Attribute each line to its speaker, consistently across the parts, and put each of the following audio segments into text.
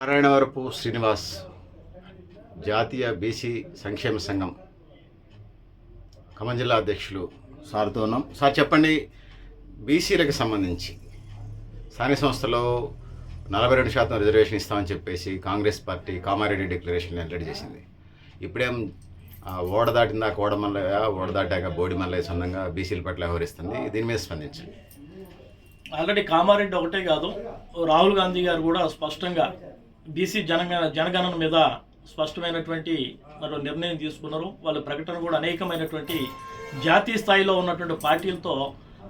Speaker 1: నారాయణవరపు శ్రీనివాస్ జాతీయ బీసీ సంక్షేమ సంఘం ఖమ్మం జిల్లా అధ్యక్షులు సార్తో ఉన్నాం. సార్ చెప్పండి బీసీలకు సంబంధించి స్థానిక సంస్థలో నలభై రెండు శాతం రిజర్వేషన్ ఇస్తామని చెప్పేసి కాంగ్రెస్ పార్టీ కామారెడ్డి డిక్లరేషన్ వెల్లడి చేసింది. ఇప్పుడేం ఓడ దాటిన దాకా ఓడమల్లయ్య ఓడ దాటాక బోడిమల్లయ్య సొంతంగా బీసీల పట్ల వ్యవహరిస్తుంది. దీని మీద స్పందించండి.
Speaker 2: ఆల్రెడీ కామారెడ్డి ఒకటే కాదు రాహుల్ గాంధీ గారు కూడా స్పష్టంగా బీసీ జనగణ జనగణన మీద స్పష్టమైనటువంటి మరో నిర్ణయం తీసుకున్నారు. వాళ్ళ ప్రకటన కూడా అనేకమైనటువంటి జాతీయ స్థాయిలో ఉన్నటువంటి పార్టీలతో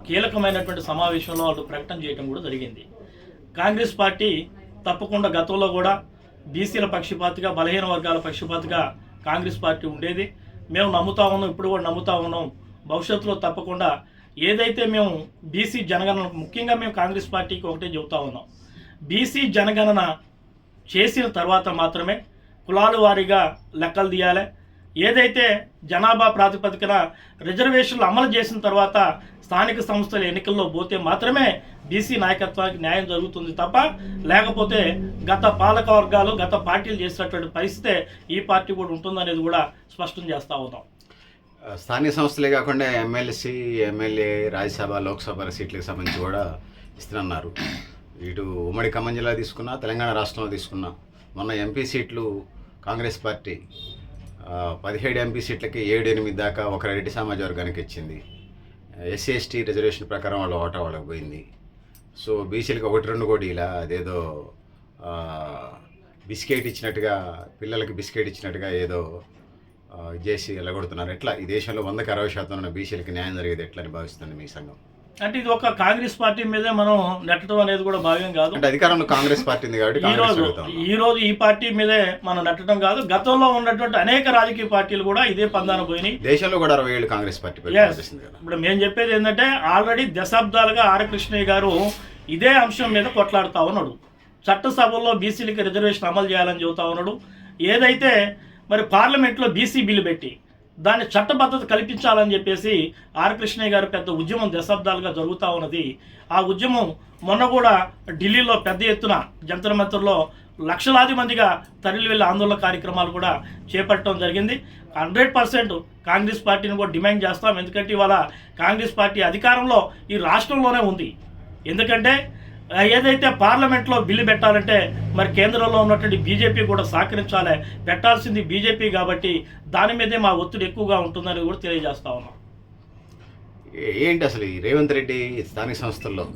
Speaker 2: కీలకమైనటువంటి సమావేశంలో వాళ్ళు ప్రకటన చేయడం కూడా జరిగింది. కాంగ్రెస్ పార్టీ తప్పకుండా గతంలో కూడా బీసీల పక్షపాతిగా బలహీన వర్గాల పక్షపాతిగా కాంగ్రెస్ పార్టీ ఉండేది. మేము నమ్ముతా ఉన్నాం ఇప్పుడు కూడా నమ్ముతా ఉన్నాం. భవిష్యత్తులో తప్పకుండా ఏదైతే మేము బీసీ జనగణన ముఖ్యంగా మేము కాంగ్రెస్ పార్టీకి ఒకటే చెబుతా ఉన్నాం. బీసీ జనగణన చేసిన తర్వాత మాత్రమే కులాల వారీగా లెక్కలు తీయాలి. ఏదైతే జనాభా ప్రాతిపదికన రిజర్వేషన్లు అమలు చేసిన తర్వాత స్థానిక సంస్థల ఎన్నికల్లో పోతే మాత్రమే బీసీ నాయకత్వానికి న్యాయం జరుగుతుంది తప్ప లేకపోతే గత పాలక వర్గాలు గత పార్టీలు చేసినటువంటి పరిస్థితే ఈ పార్టీ కూడా ఉంటుందనేది కూడా స్పష్టం చేస్తూ ఉన్నాం.
Speaker 1: స్థానిక సంస్థలే కాకుండా ఎమ్మెల్సీ ఎమ్మెల్యే రాజ్యసభ లోక్సభ సీట్లకు సంబంధించి కూడా ఇస్తున్నారు ఇటు ఉమ్మడి ఖమ్మం జిల్లా తీసుకున్నా తెలంగాణ రాష్ట్రంలో తీసుకున్నా మొన్న ఎంపీ సీట్లు కాంగ్రెస్ పార్టీ పదిహేడు ఎంపీ సీట్లకి ఏడు ఎనిమిది దాకా ఒక రెడ్డి సమాజ వర్గానికి ఇచ్చింది. ఎస్సీ ఎస్టీ రిజర్వేషన్ ప్రకారం వాళ్ళ ఓటా వాళ్ళకి పోయింది. సో బీసీలకు ఒకటి రెండు కోటి ఇలా అదేదో బిస్కెట్ ఇచ్చినట్టుగా పిల్లలకి బిస్కెట్ ఇచ్చినట్టుగా ఏదో చేసి వెళ్ళగొడుతున్నారు ఎట్లా? ఈ దేశంలో వందకి అరవై శాతం ఉన్న బీసీలకి న్యాయం జరిగేది ఎట్లా అని భావిస్తుంది మీ సంఘం?
Speaker 2: అంటే ఇది ఒక కాంగ్రెస్ పార్టీ మీదే మనం నెట్టడం అనేది కూడా భావ్యం కాదు.
Speaker 1: అంటే అధికారంలో కాంగ్రెస్ పార్టీ
Speaker 2: ఈ రోజు ఈ రోజు ఈ పార్టీ మీదే మనం నెట్టడం కాదు. గతంలో ఉన్నటువంటి అనేక రాజకీయ పార్టీలు కూడా ఇదే పందాన పోయినాయి.
Speaker 1: దేశంలో కూడా అరవై ఏళ్ళు కాంగ్రెస్ పార్టీ
Speaker 2: ఇప్పుడు మేము చెప్పేది ఏంటంటే ఆల్రెడీ దశాబ్దాలుగా ఆర్ కృష్ణయ్య గారు ఇదే అంశం మీద కొట్లాడుతా ఉన్నాడు. చట్టసభల్లో బీసీలకి రిజర్వేషన్ అమలు చేయాలని చెబుతా ఉన్నాడు. ఏదైతే మరి పార్లమెంట్లో బీసీ బిల్లు పెట్టి దాన్ని చట్టబద్ధత కల్పించాలని చెప్పేసి ఆర్ కృష్ణయ్య గారు పెద్ద ఉద్యమం దశాబ్దాలుగా జరుగుతూ ఉన్నది. ఆ ఉద్యమం మొన్న కూడా ఢిల్లీలో పెద్ద ఎత్తున జంతర్ మంతర్లో లక్షలాది మందిగా తరలి వెళ్ళే ఆందోళన కార్యక్రమాలు కూడా చేపట్టడం జరిగింది. హండ్రెడ్ పర్సెంట్ కాంగ్రెస్ పార్టీని కూడా డిమాండ్ చేస్తాం. ఎందుకంటే ఇవాళ కాంగ్రెస్ పార్టీ అధికారంలో ఈ రాష్ట్రంలోనే ఉంది. ఎందుకంటే ఏదైతే పార్లమెంట్లో బిల్లు పెట్టాలంటే మరి కేంద్రంలో ఉన్నటువంటి బీజేపీ కూడా సహకరించాలి. పెట్టాల్సింది బీజేపీ కాబట్టి దాని మీదే మా ఒత్తిడి ఎక్కువగా ఉంటుందని కూడా తెలియజేస్తా ఉన్నాం.
Speaker 1: ఏంటి అసలు ఈ రేవంత్ రెడ్డి స్థానిక సంస్థల్లో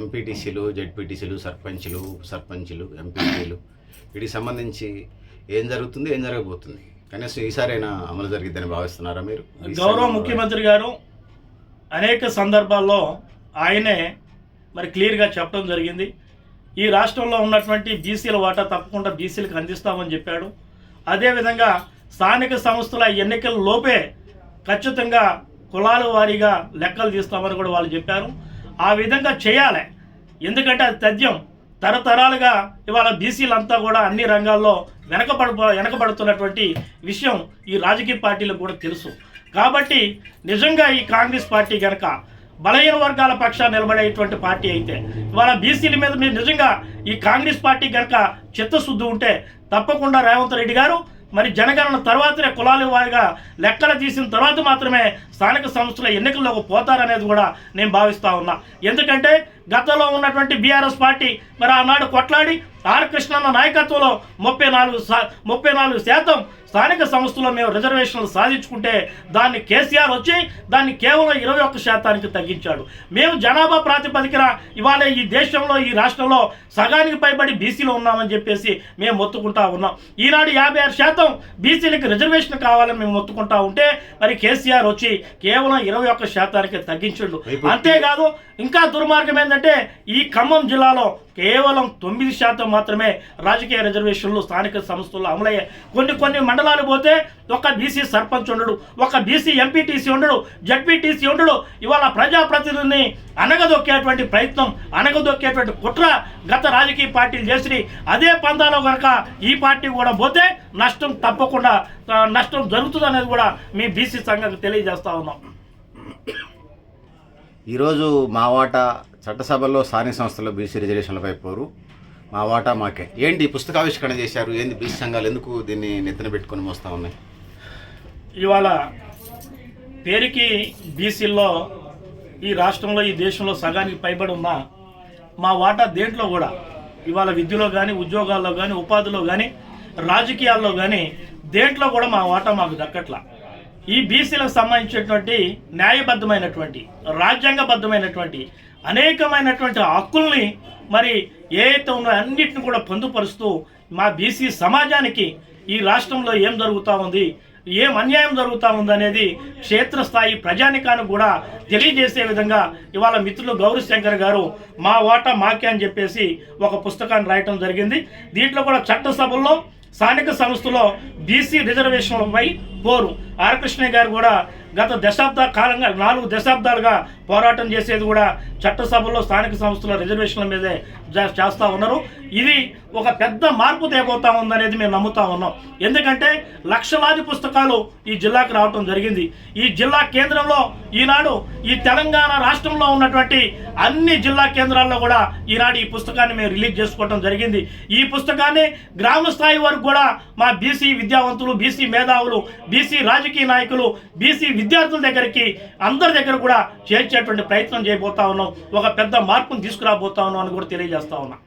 Speaker 1: ఎంపీటీసీలు జెడ్పీటీసీలు సర్పంచ్లు సర్పంచ్లు ఎంపీటీలు వీటికి సంబంధించి ఏం జరుగుతుంది ఏం జరగబోతుంది? కనీసం ఈసారైనా అమలు జరిగిద్దని భావిస్తున్నారా మీరు?
Speaker 2: గౌరవ ముఖ్యమంత్రి గారు అనేక సందర్భాల్లో ఆయనే మరి క్లియర్గా చెప్పడం జరిగింది. ఈ రాష్ట్రంలో ఉన్నటువంటి బీసీల వాటా తప్పకుండా బీసీలకు అందిస్తామని చెప్పాడు. అదేవిధంగా స్థానిక సంస్థల ఎన్నికల లోపే ఖచ్చితంగా కులాల వారీగా లెక్కలు తీస్తామని కూడా వాళ్ళు చెప్పారు. ఆ విధంగా చేయాలి. ఎందుకంటే అది తథ్యం. తరతరాలుగా ఇవాళ బీసీలంతా కూడా అన్ని రంగాల్లో వెనకబడ వెనకబడుతున్నటువంటి విషయం ఈ రాజకీయ పార్టీలకు కూడా తెలుసు. కాబట్టి నిజంగా ఈ కాంగ్రెస్ పార్టీ కనుక బలహీన వర్గాల పక్షాన్ని నిలబడేటువంటి పార్టీ అయితే ఇవాళ బీసీల మీద మీరు నిజంగా ఈ కాంగ్రెస్ పార్టీ గనక చిత్తశుద్ధి ఉంటే తప్పకుండా రేవంత్ రెడ్డి గారు మరి జనగణన తర్వాతనే కులాల వారిగా లెక్కలు తీసిన తర్వాత మాత్రమే స్థానిక సంస్థల ఎన్నికల్లోకి పోతారనేది కూడా నేను భావిస్తా ఉన్నా. ఎందుకంటే గతంలో ఉన్నటువంటి బీఆర్ఎస్ పార్టీ మరి ఆనాడు కొట్లాడి ఆర్ కృష్ణన్న నాయకత్వంలో ముప్పై నాలుగు ముప్పై నాలుగు శాతం స్థానిక సంస్థలో మేము రిజర్వేషన్లు సాధించుకుంటే దాన్ని కేసీఆర్ వచ్చి దాన్ని కేవలం ఇరవై ఒక్క శాతానికి తగ్గించాడు. మేము జనాభా ప్రాతిపదికన ఇవాళ ఈ దేశంలో ఈ రాష్ట్రంలో సగానికి పైబడి బీసీలో ఉన్నామని చెప్పేసి మేము మొత్తుకుంటా ఉన్నాం. ఈనాడు యాభై ఆరు శాతం బీసీలకు రిజర్వేషన్ కావాలని మేము మొత్తుకుంటా ఉంటే మరి కేసీఆర్ వచ్చి కేవలం ఇరవై ఒక్క శాతానికి తగ్గించండు. అంతేకాదు ఇంకా దుర్మార్గం ఏంటంటే ఈ ఖమ్మం జిల్లాలో కేవలం తొమ్మిది శాతం మాత్రమే రాజకీయ రిజర్వేషన్లు స్థానిక సంస్థలు అమలయ్యాయి. కొన్ని కొన్ని మండలాలు పోతే ఒక బీసీ సర్పంచ్ ఉండడు ఒక బీసీ ఎంపీటీసీ ఉండడు జడ్పీటీసీ ఉండడు. ఇవాళ ప్రజాప్రతినిధిని అనగదొక్కేటువంటి ప్రయత్నం అనగదొక్కేటువంటి కుట్ర గత రాజకీయ పార్టీలు చేసి అదే పందాలో కనుక ఈ పార్టీ కూడా పోతే నష్టం తప్పకుండా నష్టం జరుగుతుంది అనేది కూడా మీ బీసీ సంఘానికి తెలియజేస్తా ఉన్నాం.
Speaker 1: ఈరోజు మా వాటా చట్టసభల్లో స్థానిక సంస్థల్లో బీసీ రిజర్వేషన్లపై పోరు. మా వాటా మాకే. ఏంటి పుస్తకావిష్కరణ చేశారు? ఏంది బీసీ సంఘాలు? ఎందుకు దీన్ని నెత్తిన పెట్టుకొని మోస్తా ఉన్నాయి?
Speaker 2: ఇవాళ పేరుకి బీసీల్లో ఈ రాష్ట్రంలో ఈ దేశంలో సగానికి పైబడి ఉన్న మా వాటా దేంట్లో కూడా ఇవాళ విద్యలో కానీ ఉద్యోగాల్లో కానీ ఉపాధిలో కానీ రాజకీయాల్లో కానీ దేంట్లో కూడా మా వాటా మాకు దక్కట్లా. ఈ బీసీలకు సంబంధించినటువంటి న్యాయబద్ధమైనటువంటి రాజ్యాంగబద్ధమైనటువంటి అనేకమైనటువంటి హక్కుల్ని మరి ఏదైతే అయితే ఉన్నాయో అన్నిటిని కూడా పొందుపరుస్తూ మా బీసీ సమాజానికి ఈ రాష్ట్రంలో ఏం జరుగుతూ ఉంది ఏం అన్యాయం జరుగుతూ ఉందనేది క్షేత్రస్థాయి ప్రజానికానికి కూడా తెలియజేసే విధంగా ఇవాళ మిత్రులు గౌరీశంకర్ గారు మా ఓట మాకే అని చెప్పేసి ఒక పుస్తకాన్ని రాయటం జరిగింది. దీంట్లో కూడా చట్టసభల్లో స్థానిక సంస్థలో బీసీ రిజర్వేషన్లపై పోరు ఆర్ గారు కూడా గత దశాబ్ద కాలంగా నాలుగు దశాబ్దాలుగా పోరాటం చేసేది కూడా చట్టసభల్లో స్థానిక సంస్థల రిజర్వేషన్ల మీదే చేస్తూ ఉన్నారు. ఇది ఒక పెద్ద మార్పు తేబోతా ఉందనేది మేము నమ్ముతా ఉన్నాం. ఎందుకంటే లక్షలాది పుస్తకాలు ఈ జిల్లాకు రావటం జరిగింది. ఈ జిల్లా కేంద్రంలో ఈనాడు ఈ తెలంగాణ రాష్ట్రంలో ఉన్నటువంటి అన్ని జిల్లా కేంద్రాల్లో కూడా ఈనాడు ఈ పుస్తకాన్ని మేము రిలీజ్ చేసుకోవటం జరిగింది. ఈ పుస్తకాన్ని గ్రామ స్థాయి వరకు కూడా మా బీసీ విద్యావంతులు బీసీ మేధావులు బీసీ రాజకీయ నాయకులు బీసీ విద్యార్థుల దగ్గరికి అందరి దగ్గర కూడా చేర్చేటువంటి ప్రయత్నం చేయబోతా ఉన్నాం. ఒక పెద్ద మార్పును తీసుకురాబోతా ఉన్నాం అని కూడా తెలియజేస్తా ఉన్నాం.